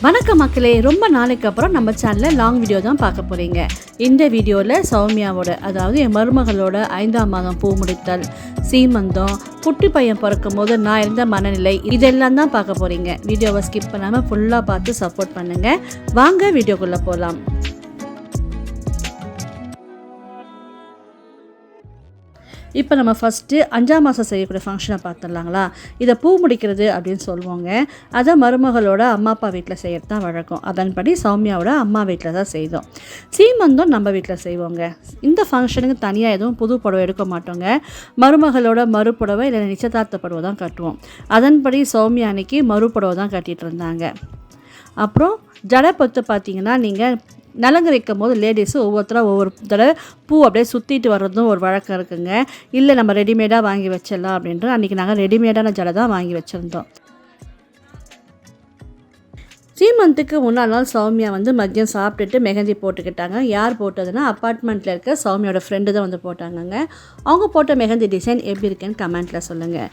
வணக்கம் மக்களே. ரொம்ப நாளைக்கு அப்புறம் நம்ம சேனலில் லாங் வீடியோ தான் பார்க்க போகிறீங்க இந்த வீடியோவில் சௌமியாவோட அதாவது என் மருமகளோட ஐந்தாம் மாதம் பூ முடித்தல் சீமந்தம் குட்டி பையன் பிறக்கும் போது நான் இருந்த மனநிலை இதெல்லாம் தான் பார்க்க போகிறீங்க வீடியோவை ஸ்கிப் பண்ணாமல் ஃபுல்லாக பார்த்து சப்போர்ட் பண்ணுங்கள் வாங்க வீடியோக்குள்ளே போகலாம் இப்போ நம்ம ஃபஸ்ட்டு அஞ்சாம் மாதம் செய்யக்கூடிய ஃபங்க்ஷனை பார்த்துடலாங்களா இதை பூ முடிக்கிறது அப்படின்னு சொல்லுவாங்க. அதை மருமகளோட அம்மா அப்பா வீட்டில் செய்கிறது தான் வழக்கம். அதன்படி சௌமியாவோட அம்மா வீட்டில் தான் செய்தோம். சீமந்தம் நம்ம வீட்டில் செய்வோங்க. இந்த ஃபங்க்ஷனுக்கு தனியாக எதுவும் புது புடவை எடுக்க மாட்டோங்க. மருமகளோட மறுப்புடவை இல்லை நிச்சயதார்த்த புடவை தான் கட்டுவோம். அதன்படி சௌமியா அன்னைக்கு மறுப்புடவை தான் கட்டிகிட்டு இருந்தாங்க. அப்புறம் ஜடை பொத்து பார்த்தீங்கன்னா நீங்கள் நலங்கரிக்கும் போது லேடிஸு ஒவ்வொருத்தரும் ஒவ்வொரு தடவை பூ அப்படியே சுற்றிட்டு வர்றதும் ஒரு வழக்கம் இருக்குங்க. இல்லை நம்ம ரெடிமேடாக வாங்கி வச்சிடலாம் அப்படின்ட்டு அன்றைக்கி நாங்கள் ரெடிமேடான ஜடை தான் வாங்கி வச்சுருந்தோம். சீமந்துக்கு முன்னாள் நாள் சௌமியா வந்து மதியம் சாப்பிட்டுட்டு மெஹந்தி போட்டுக்கிட்டாங்க. யார் போட்டதுன்னா அப்பார்ட்மெண்ட்டில் இருக்க சௌமியோட ஃப்ரெண்டு தான் வந்து போட்டாங்கங்க. அவங்க போட்ட மெஹந்தி டிசைன் எப்படி இருக்குன்னு கமெண்ட்டில் சொல்லுங்கள்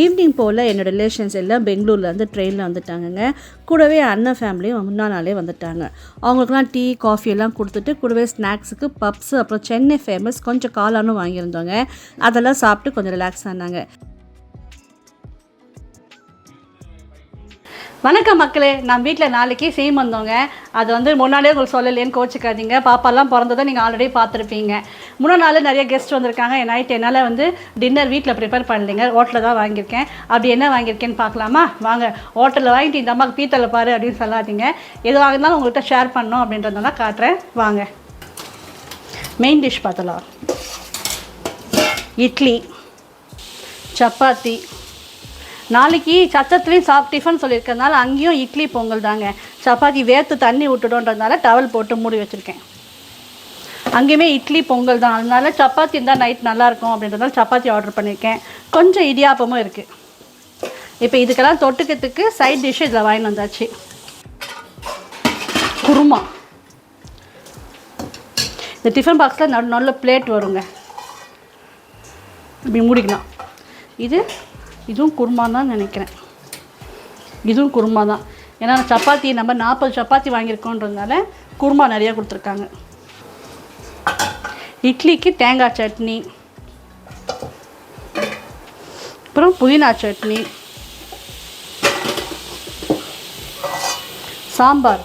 ஈவினிங் போல் என்னோடய ரிலேஷன்ஸ் எல்லாம் பெங்களூர்லேருந்து ட்ரெயினில் வந்துட்டாங்கங்க. கூடவே அண்ணன் ஃபேமிலியும் முன்னா நாளே வந்துட்டாங்க. அவங்களுக்குலாம் டீ காஃபி எல்லாம் கொடுத்துட்டு கூடவே ஸ்நாக்ஸுக்கு பப்ஸு அப்புறம் சென்னை ஃபேமஸ் கொஞ்சம் காலானும் வாங்கியிருந்தோங்க. அதெல்லாம் சாப்பிட்டு கொஞ்சம் ரிலாக்ஸ் ஆனாங்க. வணக்கம் மக்களே. நான் வீட்டில் நாளைக்கு சேம் வந்தோங்க. அது வந்து முன்னாடியே உங்களுக்கு சொல்லலேன்னு கோச்சிக்காதீங்க. பாப்பாலாம் பிறந்ததை நீங்கள் ஆல்ரெடி பார்த்துருப்பீங்க. முன்னாள் நாள் நிறைய கெஸ்ட் வந்திருக்காங்க. நைட் என்னால் வந்து டின்னர் வீட்டில் ப்ரிப்பேர் பண்ணலைங்க. ஹோட்டலில் தான் வாங்கியிருக்கேன். அப்படி என்ன வாங்கியிருக்கேன்னு பார்க்கலாமா? வாங்க ஹோட்டலில் வாங்கிட்டு இந்த அம்மாவுக்கு பீத்தலை பாரு அப்படின்னு சொல்லாதீங்க. எது வாங்கினாலும் உங்கள்கிட்ட ஷேர் பண்ணோம் அப்படின்றதுனால காட்டுறேன். வாங்க. மெயின் டிஷ் பார்த்தலாம். இட்லி சப்பாத்தி நாளைக்கு சத்தத்துலேயும் சாப் டிஃபன் சொல்லியிருக்கறனால அங்கேயும் இட்லி பொங்கல் தாங்க. சப்பாத்தி வேர்த்து தண்ணி விட்டுடுன்றதுனால டவல் போட்டு மூடி வச்சுருக்கேன். அங்கேயுமே இட்லி பொங்கல் தான். அதனால சப்பாத்தி இருந்தால் நைட் நல்லாயிருக்கும் அப்படின்றதால சப்பாத்தி ஆர்டர் பண்ணியிருக்கேன். கொஞ்சம் இடியாப்பமும் இருக்குது இப்போ இதுக்கெல்லாம் தொட்டுக்கிறதுக்கு சைட் டிஷ் இதில் வாங்கிட்டு வந்தாச்சு. குருமா. இந்த டிஃபன் பாக்ஸில் நல்ல பிளேட் வருங்க. இப்படி மூடிக்கலாம் இது இதுவும் குருமா தான் நினைக்கிறேன். இதுவும் குருமா தான் ஏன்னா சப்பாத்தி நம்ம நாற்பது சப்பாத்தி வாங்கியிருக்கோன்றதுனால குருமா நிறையா கொடுத்துருக்காங்க. இட்லிக்கு தேங்காய் சட்னி. அப்புறம் புதினா சட்னி. சாம்பார்.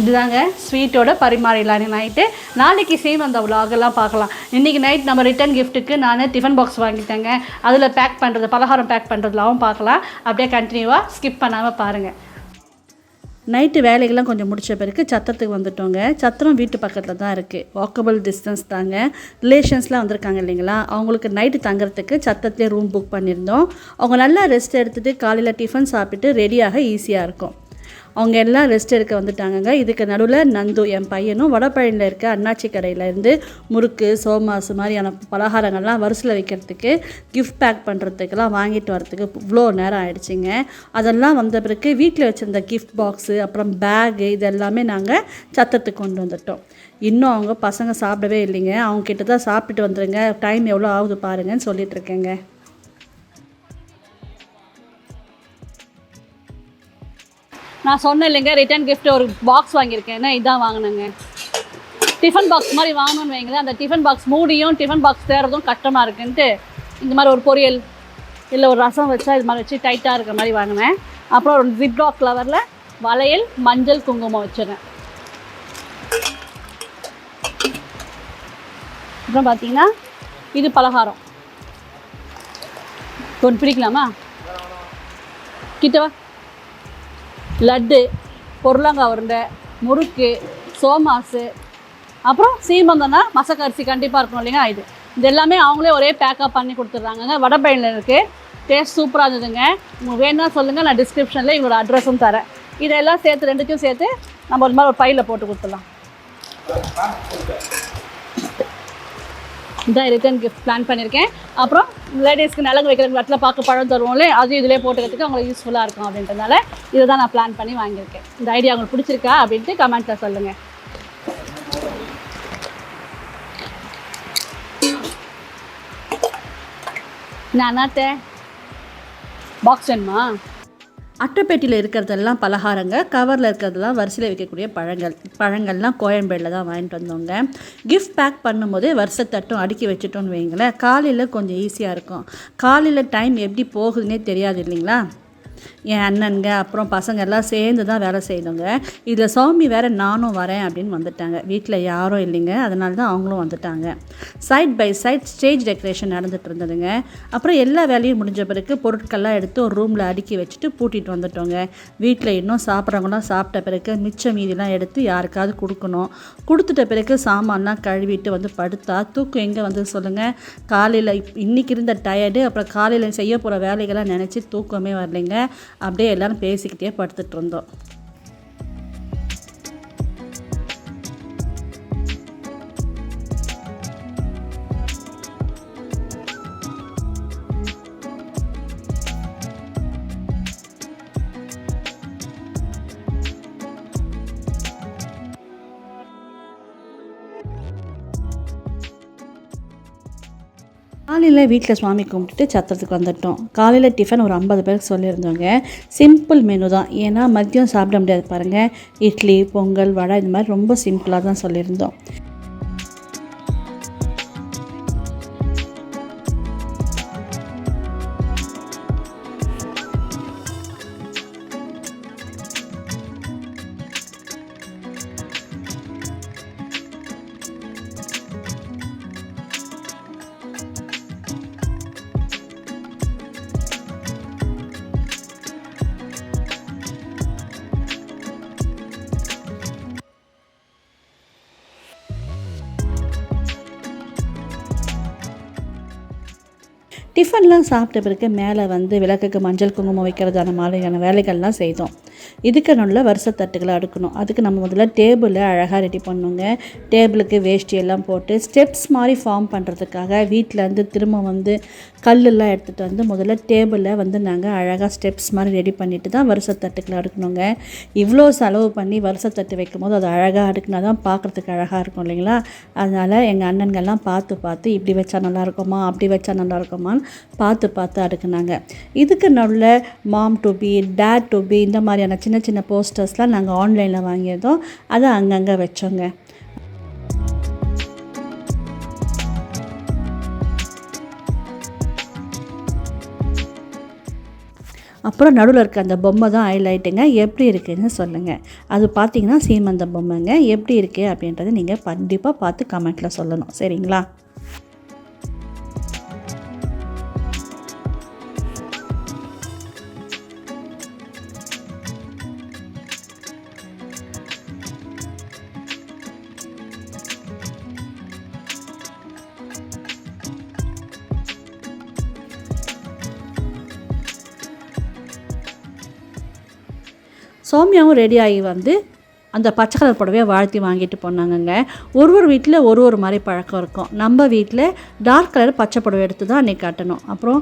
இதுதாங்க ஸ்வீட்டோட பரிமாறிடலாம் நைட்டு நாளைக்கு சேம் அந்த விலாகெல்லாம் பார்க்கலாம். இன்றைக்கி நைட் நம்ம ரிட்டன் கிஃப்ட்டுக்கு நான் டிஃபன் பாக்ஸ் வாங்கிட்டேங்க. அதில் பேக் பண்ணுறது பலகாரம் பேக் பண்ணுறதுலாவும் பார்க்கலாம். அப்படியே கண்டினியூவாக ஸ்கிப் பண்ணாமல் பாருங்கள் நைட்டு வேலைகள்லாம் கொஞ்சம் முடிச்ச பிறகு சத்திரத்துக்கு வந்துட்டோங்க. சத்திரம் வீட்டு பக்கத்தில் தான் இருக்குது வாக்கபிள் டிஸ்டன்ஸ் தாங்க. ரிலேஷன்ஸ்லாம் வந்திருக்காங்க இல்லைங்களா? அவங்களுக்கு நைட்டு தங்குறதுக்கு சத்திரத்திலே ரூம் புக் பண்ணியிருந்தோம். அவங்க நல்லா ரெஸ்ட் எடுத்துகிட்டு காலையில் டிஃபன் சாப்பிட்டு ரெடியாக ஈஸியாக இருக்கும். அவங்க எல்லாம் ரெஸ்ட் எடுக்க வந்துட்டாங்கங்க. இதுக்கு நடுவில் நந்து என் பையனும் வடபழனியில் இருக்க அண்ணாச்சி கடையிலேருந்து முறுக்கு சோமாசு மாதிரியான பலகாரங்கள்லாம் வரிசையில் வைக்கிறதுக்கு கிஃப்ட் பேக் பண்ணுறதுக்கெல்லாம் வாங்கிட்டு வரதுக்கு இவ்வளோ நேரம் ஆயிடுச்சுங்க. அதெல்லாம் வந்த பிறகு வீட்டில் வச்சுருந்த கிஃப்ட் பாக்ஸு அப்புறம் பேகு இது எல்லாமே நாங்கள் சத்தத்துக்கு கொண்டு வந்துட்டோம். இன்னும் அவங்க பசங்க சாப்பிடவே இல்லைங்க. அவங்க கிட்ட தான் சாப்பிட்டுட்டு வந்துடுங்க டைம் எவ்வளோ ஆகுது பாருங்கன்னு சொல்லிட்டு இருக்கேங்க. நான் சொன்னேன் இல்லைங்க ரிட்டர்ன் கிஃப்ட் ஒரு பாக்ஸ் வாங்கியிருக்கேன். இதான் வாங்கினேங்க. டிஃபன் பாக்ஸ் மாதிரி வாங்கணும்னு வைங்களேன். அந்த டிஃபன் பாக்ஸ் மூடியும் டிஃபன் பாக்ஸ் தேடுறதும் கஷ்டமாக இருக்குன்ட்டு இந்த மாதிரி ஒரு பொரியல் இல்லை ஒரு ரசம் வச்சா இது மாதிரி வச்சு டைட்டாக இருக்கிற மாதிரி வாங்கினேன். அப்புறம் ஒரு ஜிப்ராக் ஃப்ளவரில் வளையல் மஞ்சள் குங்குமம் வச்சுருந்தேன். அப்புறம் பார்த்தீங்கன்னா இது பலகாரம். ஒன்று பிடிக்கலாமா? கிட்டவா லட்டு பொருளங்காய் உருண்டை முறுக்கு சோமாசு அப்புறம் சீமந்தம்னா மசக்கரிசி கண்டிப்பாக இருக்கும் இல்லைங்க இது. இது எல்லாமே அவங்களே ஒரே பேக்கப் பண்ணி கொடுத்துட்றாங்கங்க. வடபழனியில் இருக்குது டேஸ்ட் சூப்பராக இருந்ததுங்க. உங்களுக்கு வேணும்னா சொல்லுங்கள் நான் டிஸ்கிரிப்ஷனில் இவங்களோட அட்ரஸும் தரேன். இதெல்லாம் சேர்த்து ரெண்டுத்தையும் சேர்த்து நம்ம ஒரு மாதிரி ஒரு பையில் போட்டு கொடுத்துடலாம். இதான் ரிட்டர்ன் கிஃப்ட் பிளான் பண்ணியிருக்கேன் அப்புறம் லேடிஸ்க்கு நலங்கு வைக்கிற இடத்துல பார்க்க பழம் தருவோம்ல அது இதிலே போட்டுக்கிறதுக்கு அவங்களுக்கு யூஸ்ஃபுல்லாக இருக்கும் அப்படின்றதுனால இதை தான் நான் பிளான் பண்ணி வாங்கியிருக்கேன். இந்த ஐடியா உங்களுக்கு பிடிச்சிருக்கா அப்படின்ட்டு கமெண்ட்டில் சொல்லுங்கள் நான் அண்ணாட்டேன் பாக்ஸ் வேணுமா? அட்டைப்பேட்டியில் இருக்கிறதெல்லாம் பலகாரங்க கவரில் இருக்கிறதெல்லாம் வரிசையில் வைக்கக்கூடிய பழங்கள். பழங்கள்லாம் கோயம்பேடில் தான் வாங்கிட்டு வந்தோங்க. கிஃப்ட் பேக் பண்ணும்போதே வருஷத்தட்டும் அடுக்கி வச்சுட்டோன்னு வைங்களேன். காலையில் கொஞ்சம் ஈஸியாக இருக்கும். காலையில் டைம் எப்படி போகுதுன்னே தெரியாது இல்லைங்களா? என் அண்ணனுங்க அப்புறம் பசங்க எல்லாம் சேர்ந்து தான் வேலை செய்யணுங்க இதில் சௌமி வேற நானும் வரேன் அப்படின்னு வந்துட்டாங்க. வீட்டில் யாரும் இல்லைங்க. அதனால தான் அவங்களும் வந்துட்டாங்க. Side by side stage decoration நடந்துட்டு இருந்ததுங்க. அப்புறம் எல்லா வேலையும் முடிஞ்ச பிறகு பொருட்கள்லாம் எடுத்து ஒரு ரூமில் அடுக்கி வச்சுட்டு பூட்டிகிட்டு வந்துட்டோங்க. வீட்டில் இன்னும் சாப்பிட்றவங்களாம் சாப்பிட்ட பிறகு மிச்சம் மீதிலாம் எடுத்து யாருக்காவது கொடுக்கணும். கொடுத்துட்ட பிறகு சாமான்லாம் கழுவிட்டு வந்து படுத்தா தூக்கம் எங்கே வந்து சொல்லுங்கள் காலையில் இன்னைக்கு இருந்த டயர்டு அப்புறம் காலையில் செய்ய போகிற வேலைகள்லாம் நினச்சி தூக்கமே வரலைங்க. அப்படியே எல்லாரும் பேசிக்கிட்டே படுத்துட்டு இருந்தோம். காலையில் வீட்டில் சுவாமி கும்பிட்டுட்டு சத்திரத்துக்கு வந்துட்டோம். காலையில் டிஃபன் ஒரு ஐம்பது பேருக்கு சொல்லியிருந்தோங்க. சிம்பிள் மெனு தான். ஏன்னா மதியம் சாப்பிட முடியாது பாருங்கள் இட்லி பொங்கல் வடை இந்த மாதிரி ரொம்ப சிம்பிளாக தான் சொல்லியிருந்தோம். டிஃபன்லாம் சாப்பிட்ட பிறகு மேலே வந்து விளக்குக்கு மஞ்சள் குங்குமம் வைக்கிறதான மாதிரியான வேலைகள்லாம் செய்தோம். இதுக்கு நல்ல வருஷத்தட்டுகளை அடுக்கணும். அதுக்கு நம்ம முதல்ல டேபிளை அழகாக ரெடி பண்ணுங்க. டேபிளுக்கு வேஷ்டி எல்லாம் போட்டு ஸ்டெப்ஸ் மாதிரி ஃபார்ம் பண்ணுறதுக்காக வீட்டிலேருந்து திரும்ப வந்து கல்லெல்லாம் எடுத்துகிட்டு வந்து முதல்ல டேபிளை வந்து நாங்கள் அழகாக ஸ்டெப்ஸ் மாதிரி ரெடி பண்ணிட்டு தான் வருஷத்தட்டுகளை அடுக்கணுங்க. இவ்வளோ செலவு பண்ணி வருஷத்தட்டு வைக்கும் போது அது அழகாக அடுக்குனா தான் பார்க்குறதுக்கு அழகாக இருக்கும் இல்லைங்களா? அதனால் எங்கள் அண்ணன்கள்லாம் பார்த்து பார்த்து இப்படி வச்சா நல்லா இருக்குமா அப்படி வச்சா நல்லா இருக்குமான்னு பார்த்து பார்த்து அடுக்குனாங்க. இதுக்கு நல்ல mom to be dad to be இந்த மாதிரியான சின்ன சின்ன போஸ்டர்ஸ்லாம் நாங்கள் ஆன்லைனில் வாங்கியிருந்தோம். அதை அங்கங்கே வச்சோங்க. அப்புறம் நடுவில் இருக்க அந்த பொம்மை தான் ஹைலைட்டுங்க எப்படி இருக்குதுன்னு சொல்லுங்கள் அது பார்த்தீங்கன்னா சீமந்த பொம்மைங்க. எப்படி இருக்குது அப்படின்றத நீங்கள் கண்டிப்பாக பார்த்து கமெண்ட்டில் சொல்லணும். சரிங்களா? சௌமியாவும் ரெடி ஆகி வந்து அந்த பச்சை கலர் புடவையை வாழ்த்தி வாங்கிட்டு போனாங்கங்க. ஒரு ஒரு வீட்டில் ஒரு ஒரு மாதிரி பழக்கம் இருக்கும். நம்ம வீட்டில் டார்க் கலர் பச்சை புடவை எடுத்து தான் அன்றைக்கி கட்டணும். அப்புறம்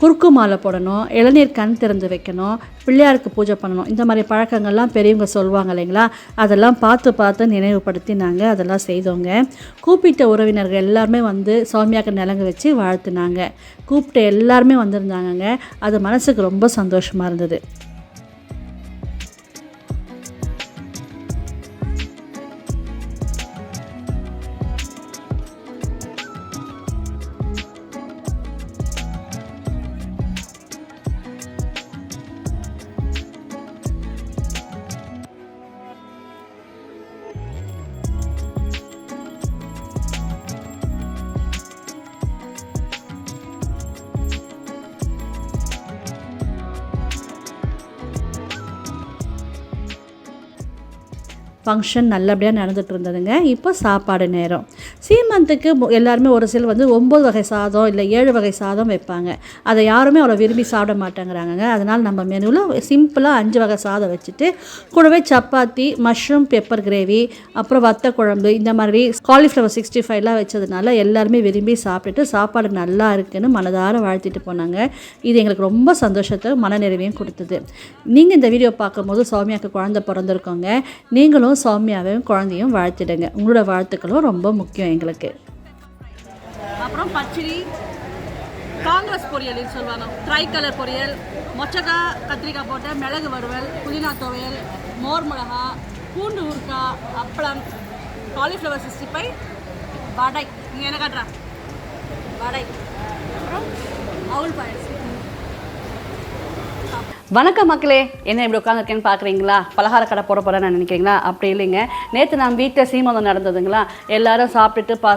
குறுக்கு மாலை போடணும் இளநீர் கண் திறந்து வைக்கணும் பிள்ளையாருக்கு பூஜை பண்ணணும். இந்த மாதிரி பழக்கங்கள்லாம் பெரியவங்க சொல்லுவாங்க இல்லைங்களா? அதெல்லாம் பார்த்து பார்த்து நினைவுபடுத்தி நாங்கள் அதெல்லாம் செய்தோங்க. கூப்பிட்ட உறவினர்கள் எல்லாருமே வந்து சௌமியாக்கு நிலங்கு வச்சு வாழ்த்துனாங்க. கூப்பிட்ட எல்லாருமே வந்திருந்தாங்கங்க. அது மனசுக்கு ரொம்ப சந்தோஷமாக இருந்தது. ஃபங்க்ஷன் நல்லபடியாக நடந்துகிட்டு இருந்ததுங்க. இப்போ சாப்பாடு நேரம். சீமந்துக்கு எல்லாருமே ஒரு சிலர் வந்து ஒம்பது வகை சாதம் இல்லை ஏழு வகை சாதம் வைப்பாங்க. அதை யாருமே அவ்வளோ விரும்பி சாப்பிட மாட்டேங்கிறாங்க அதனால் நம்ம மெனுவில் சிம்பிளாக அஞ்சு வகை சாதம் வச்சுட்டு கூடவே சப்பாத்தி மஷ்ரூம் பெப்பர் கிரேவி அப்புறம் வத்த குழம்பு இந்த மாதிரி காலிஃப்ளவர் சிக்ஸ்டி ஃபைவ்லாம் வச்சதுனால எல்லாருமே விரும்பி சாப்பிட்டுட்டு சாப்பாடு நல்லா இருக்குன்னு மனதார வாழ்த்திட்டு போனாங்க. இது எங்களுக்கு ரொம்ப சந்தோஷத்தை மனநிறைவையும் கொடுத்தது. நீங்கள் இந்த வீடியோ பார்க்கும்போது சௌமியாவுக்கு குழந்தை பிறந்திருக்கோங்க. நீங்களும் சௌமியாவையும் குழந்தையும் வாழ்த்திடுங்க. உங்களோட வாழ்த்துக்களும் ரொம்ப முக்கியம் எங்களுக்கு. அப்புறம் பச்சடி காங்கிரஸ் பொரியல்னு சொல்லுவாங்க ட்ரை கலர் பொரியல் மொச்சக்கா கத்திரிக்காய் போட்ட மிளகு வறுவல் புதினா துவையல் மோர் மிளகா பூண்டு ஊறுக்காய் அப்பளம் காலிஃப்ளவர் சிக்ஸ்டி ஃபைவ் வடை. நீங்கள் என்ன காட்டுறா? வடை. அப்புறம் அவுல் பாயசம். வணக்கம் மக்களே என்ன இப்படி உட்காந்துருக்கேன்னு பார்க்குறீங்களா? பலகார கடை போட போகிறேன்னு நினைக்கிறீங்களா? அப்படி இல்லைங்க. நேற்று நம்ம வீட்டில் சீமந்தம் நடந்ததுங்களா? எல்லாரும் சாப்பிட்டுட்டு பா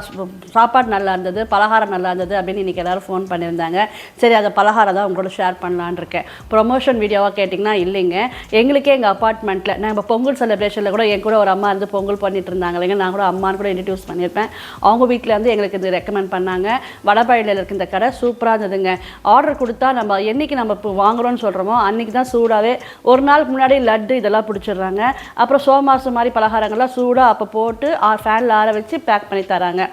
சாப்பாடு நல்லா இருந்தது பலகாரம் நல்லா இருந்தது அப்படின்னு இன்றைக்கி எல்லாரும் ஃபோன் பண்ணியிருந்தாங்க. சரி அதை பலகாரம் தான் உங்களோட ஷேர் பண்ணலான்னு இருக்கேன். ப்ரொமோஷன் வீடியோவாக கேட்டிங்கன்னா இல்லைங்க. எங்களுக்கே எங்கள் அப்பார்ட்மெண்ட்டில் நம்ம பொங்கல் செலிப்ரேஷனில் கூட என் கூட ஒரு அம்மா இருந்து பொங்கல் பண்ணிட்டு இருந்தாங்க இல்லைங்க. நான் கூட அம்மான்னு கூட இன்ட்ரடியூஸ் பண்ணியிருப்பேன். அவங்க வீட்டில் வந்து எங்களுக்கு இது ரெக்கமெண்ட் பண்ணாங்க. வடபழனியில் இருக்க இந்த கடை சூப்பராக இருந்ததுங்க. ஆர்டர் கொடுத்தா நம்ம என்னைக்கு நம்ம இப்போ வாங்குறோம்னு சொல்கிறோமோ அன்றைக்கி தான் சூடாகவே ஒரு நாளுக்கு முன்னாடி லட்டு இதெல்லாம் பிடிச்சிடுறாங்க. அப்புறம் சோமாசு மாதிரி பலகாரங்கள்லாம் சூடாக அப்போ போட்டு ஃபேனில் ஆற வச்சு பேக் பண்ணி தராங்க.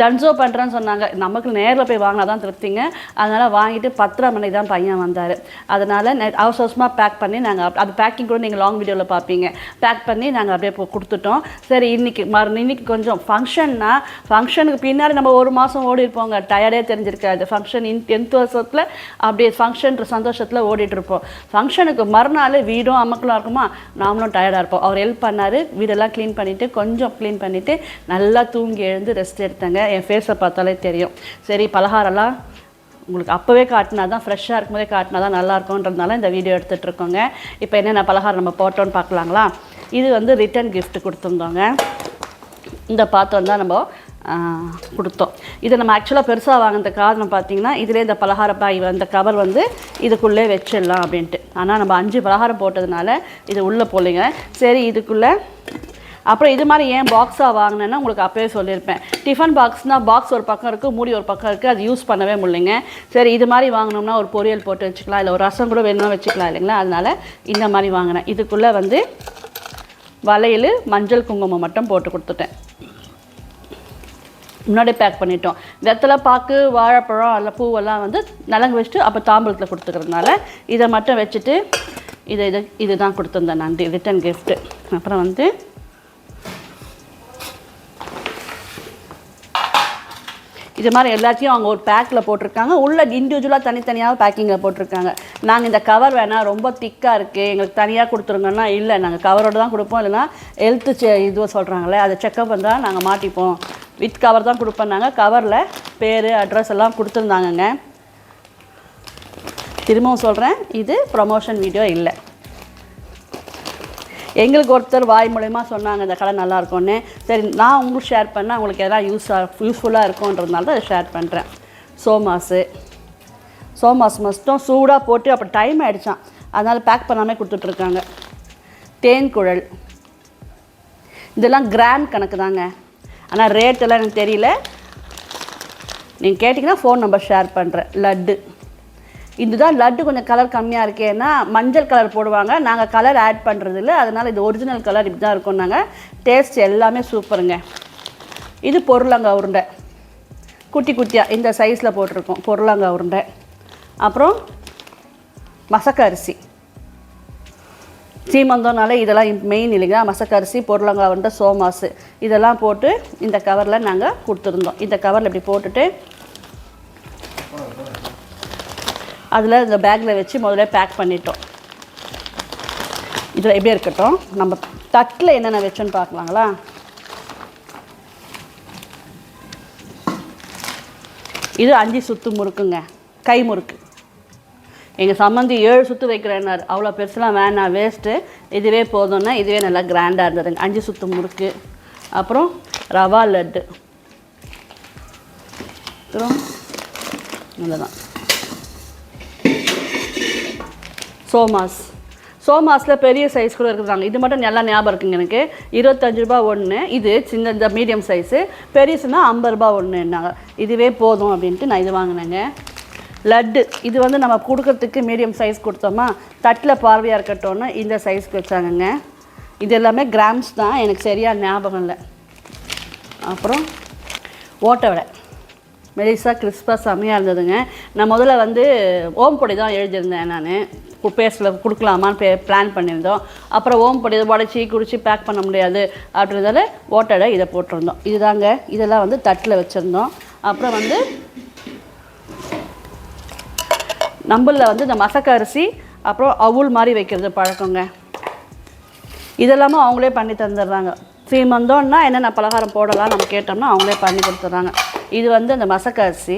டன்சோ பண்ணுறேன்னு சொன்னாங்க. நமக்கு நேரில் போய் வாங்கினா தான் திருப்திங்க. அதனால் வாங்கிட்டு பத்தரை மணிக்கு தான் பையன் வந்தார். அதனால் அவசர அவசரமாக பேக் பண்ணி நாங்கள் அது பேக்கிங் கூட நீங்கள் லாங் வீடியோவில் பார்ப்பீங்க பேக் பண்ணி நாங்கள் அப்படியே இப்போ கொடுத்துட்டோம். சரி இன்னைக்கு மறு இன்னைக்கு கொஞ்சம் ஃபங்க்ஷன்னா ஃபங்க்ஷனுக்கு பின்னாடி நம்ம ஒரு மாதம் ஓடி இருப்போங்க. டயர்டே தெரிஞ்சிருக்காது. ஃபங்க்ஷன் இன் டென்த் வருஷத்தில் அப்படியே ஃபங்க்ஷன்ற சந்தோஷத்தில் ஓடிட்டு இருப்போம். ஃபங்க்ஷனுக்கு மறுநாள் வீடும் அமக்கலாக இருக்குமா? நாமளும் டயர்டாக இருப்போம். அவர் ஹெல்ப் பண்ணார். வீடெல்லாம் க்ளீன் பண்ணிவிட்டு கொஞ்சம் க்ளீன் பண்ணிவிட்டு நல்லா தூங்கி எழுந்து ரெஸ்ட் எடுத்தேங்க. என் ஃபேஸை பார்த்தாலே தெரியும். சரி பலகாரம்லாம் உங்களுக்கு அப்போவே காட்டினா தான் ஃப்ரெஷ்ஷாக இருக்கும்போதே காட்டினா தான் நல்லாயிருக்குன்றதுனால இந்த வீடியோ எடுத்துகிட்ருக்கோங்க இப்போ என்னென்ன பலகாரம் நம்ம போட்டோன்னு பார்க்கலாங்களா? இது வந்து ரிட்டர்ன் கிஃப்ட் கொடுத்துருந்தோங்க. இந்த பாத்திரம் தான் நம்ம கொடுத்தோம். இதை நம்ம ஆக்சுவலாக பெருசாக வாங்கினது காரணம் பார்த்தீங்கன்னா இதிலே இந்த பலகார பாய் அந்த கவர் வந்து இதுக்குள்ளே வச்சிடலாம் அப்படின்ட்டு. ஆனால் நம்ம அஞ்சு பலகாரம் போட்டதுனால இது உள்ளே போகலைங்க சரி இதுக்குள்ளே. அப்புறம் இது மாதிரி ஏன் பாக்ஸாக வாங்கினேன்னா உங்களுக்கு அப்போயே சொல்லியிருப்பேன். டிஃபன் பாக்ஸ்னால் பாக்ஸ் ஒரு பக்கம் இருக்குது மூடி ஒரு பக்கம் இருக்குது அது யூஸ் பண்ணவே முடியலைங்க. சரி இது மாதிரி வாங்கினோம்னா ஒரு பொரியல் போட்டு வச்சுக்கலாம் இல்லை ஒரு ரசம் கூட வேணும்னா வச்சுக்கலாம் இல்லைங்களா? அதனால் இந்த மாதிரி வாங்கினேன். இதுக்குள்ளே வந்து வளையல் மஞ்சள் குங்குமம் மட்டும் போட்டு கொடுத்துட்டேன். முன்னாடி பேக் பண்ணிட்டோம். வெத்தலை பாக்கு வாழைப்பழம் அல்ல பூவெல்லாம் வந்து நலங்கு வச்சுட்டு அப்போ தாம்பூலத்தில் கொடுத்துக்கிறதுனால இதை மட்டும் வச்சுட்டு இதை இது இதுதான் கொடுத்துருந்தேன் நன்றி ரிட்டன் கிஃப்ட்டு அப்புறம் வந்து இது மாதிரி எல்லாத்தையும் அவங்க ஒரு பேக்கில் போட்டிருக்காங்க. உள்ள இண்டிவிஜுவலாக தனித்தனியாக பேக்கிங்கில் போட்டிருக்காங்க. நாங்கள் இந்த கவர் வேணாம் ரொம்ப திக்காக இருக்குது எங்களுக்கு தனியாக கொடுத்துருங்கன்னா இல்லை. நாங்கள் கவரோடு தான் கொடுப்போம். இல்லைன்னா ஹெல்த்து செ இது சொல்கிறாங்களே அதை செக்கப் பண்ணால் நாங்கள் மாட்டிப்போம். வித் கவர் தான் கொடுப்பேன்னாங்க. கவரில் பேர் அட்ரஸ் எல்லாம் கொடுத்துருந்தாங்கங்க. திரும்பவும் சொல்கிறேன் இது ப்ரமோஷன் வீடியோ இல்லை. எங்களுக்கு ஒருத்தர் வாய் மூலயமா சொன்னாங்க இந்த கடை நல்லாயிருக்கும்னு சரி நான் உங்களுக்கு ஷேர் பண்ணால் உங்களுக்கு எதனா யூஸ் யூஸ்ஃபுல்லாக இருக்கும்ன்றதுனால தான் அதை ஷேர் பண்ணுறேன் சோமாஸு சோமாஸ் மஸ்ட்டும் சூடாக போட்டு அப்போ டைம் ஆகிடுச்சான் அதனால் பேக் பண்ணாமல் கொடுத்துட்ருக்காங்க. தேன் குழல். இதெல்லாம் கிராம் கணக்கு தாங்க ஆனால் ரேட்டெல்லாம் எனக்கு தெரியல. நீங்கள் கேட்டிங்கன்னா ஃபோன் நம்பர் ஷேர் பண்ணுறேன் லட்டு. இதுதான் லட்டு கொஞ்சம் கலர் கம்மியாக இருக்கேன்னா மஞ்சள் கலர் போடுவாங்க. நாங்கள் கலர் ஆட் பண்ணுறது இல்லை. அதனால் இது ஒரிஜினல் கலர் இப்படி தான் இருக்கும் நாங்கள் டேஸ்ட் எல்லாமே சூப்பருங்க இது பொருளங்காய் உருண்டை. குட்டி குட்டியாக இந்த சைஸில் போட்டிருக்கோம். பொருளங்காய் உருண்டை. அப்புறம் மசக்க அரிசி. சீமந்தோனாலே இதெல்லாம் மெயின் இல்லைங்களா? மசக்கரிசி பொருளங்காய் வந்து சோமாசு. இதெல்லாம் போட்டு இந்த கவரில் நாங்கள் கொடுத்துருந்தோம். இந்த கவரில் இப்படி போட்டுட்டு அதில் இந்த பேக்கில் வச்சு முதல்ல பேக் பண்ணிட்டோம். இதில் எப்படியே இருக்கட்டும்? நம்ம தட்டில் என்னென்ன வச்சோன்னு பார்க்கலாங்களா? இது அஞ்சு சுத்து முறுக்குங்க. கை முறுக்கு. எங்கள் சம்மந்தி ஏழு சுற்று வைக்கிறேன்னாரு. அவ்வளோ பெருசுலாம் வேணாம் வேஸ்ட்டு இதுவே போதும்னா இதுவே நல்லா கிராண்டாக இருந்ததுங்க. அஞ்சு சுற்று முறுக்கு. அப்புறம் ரவா லட்டு. அப்புறம் இவ்வளோதான் சோமாஸ். சோமாஸில் பெரிய சைஸ் கூட இருக்கிறாங்க இது மட்டும் நல்லா ஞாபகம் இருக்குங்க எனக்கு. இருபத்தஞ்சு ரூபா ஒன்று இது சின்ன இந்த மீடியம் சைஸு பெருசுனா ஐம்பது ரூபா ஒன்றுன்னாங்க இதுவே போதும் அப்படின்ட்டு நான் இது வாங்கினேங்க. லட்டு. இது வந்து நம்ம கொடுக்கறதுக்கு மீடியம் சைஸ் கொடுத்தோமா? தட்டில் பார்வையாக இருக்கட்டும்னு இந்த சைஸ்க்கு வச்சாங்கங்க. இது எல்லாமே கிராம்ஸ் தான். எனக்கு சரியாக ஞாபகம் இல்லை. அப்புறம் ஓட்டை வடை. மெலிசாக கிறிஸ்பாக செம்மையாக இருந்ததுங்க. நான் முதல்ல வந்து ஓம் பொடி தான் எழுதியிருந்தேன் நான். பேஸில் கொடுக்கலாமான்னு பே பிளான் பண்ணியிருந்தோம். அப்புறம் ஓம் பொடி உடச்சி குடிச்சு பேக் பண்ண முடியாது அப்படின்றதால ஓட்டடை இதை போட்டிருந்தோம். இதுதாங்க. இதெல்லாம் வந்து தட்டில் வச்சுருந்தோம். அப்புறம் வந்து நம்மளில் வந்து இந்த மசக்க அரிசி அப்புறம் அவுள் மாதிரி வைக்கிறது பழக்கங்க. இதெல்லாமே அவங்களே பண்ணி தந்துடுறாங்க. சீமந்தோன்னா என்னென்ன பலகாரம் போடலாம் நம்ம கேட்டோம்னா அவங்களே பண்ணி கொடுத்துட்றாங்க. இது வந்து அந்த மசக்க அரிசி.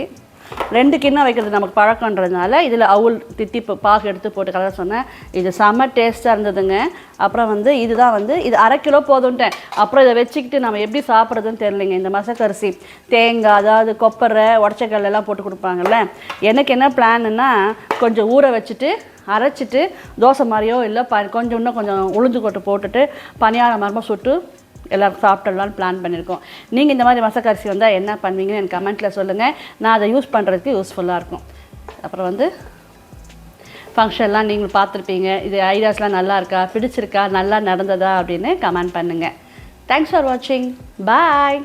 ரெண்டு கிண்ணம் வைக்கிறது நமக்கு பழக்கன்றதுனால இதில் அவுள் தித்தி பாகு எடுத்து போட்டு கலர் சொன்னேன். இது செம்ம டேஸ்ட்டாக இருந்ததுங்க. அப்புறம் வந்து இதுதான் வந்து இது அரை கிலோ போதும்ட்டேன். அப்புறம் இதை வச்சுக்கிட்டு நம்ம எப்படி சாப்பிட்றதுன்னு தெரியலைங்க. இந்த மசக்கரிசி தேங்காய் அதாவது கொப்பரை உடச்சக்கல்ல எல்லாம் போட்டு கொடுப்பாங்கல்ல. எனக்கு என்ன பிளான்னா கொஞ்சம் ஊற வச்சுட்டு அரைச்சிட்டு தோசை மாதிரியோ இல்லை ப கொஞ்சம் இன்னும் கொஞ்சம் உளுந்து கொட்டு போட்டுட்டு பனியாரம் மரமாக சுட்டு எல்லோரும் சாப்பிட்டுடலான்னு பிளான் பண்ணியிருக்கோம். நீங்கள் இந்த மாதிரி மசக்கரிசி வந்தால் என்ன பண்ணுவீங்கன்னு எனக்கு கமெண்ட்டில் சொல்லுங்கள் நான் அதை யூஸ் பண்ணுறதுக்கு யூஸ்ஃபுல்லாக இருக்கும். அப்புறம் வந்து ஃபங்க்ஷன்லாம் நீங்கள் பார்த்துருப்பீங்க. இது ஐடியாஸ்லாம் நல்லா இருக்கா? பிடிச்சிருக்கா? நல்லா நடந்ததா? அப்படின்னு கமெண்ட் பண்ணுங்கள் தேங்க்ஸ் ஃபார் வாட்சிங் பாய்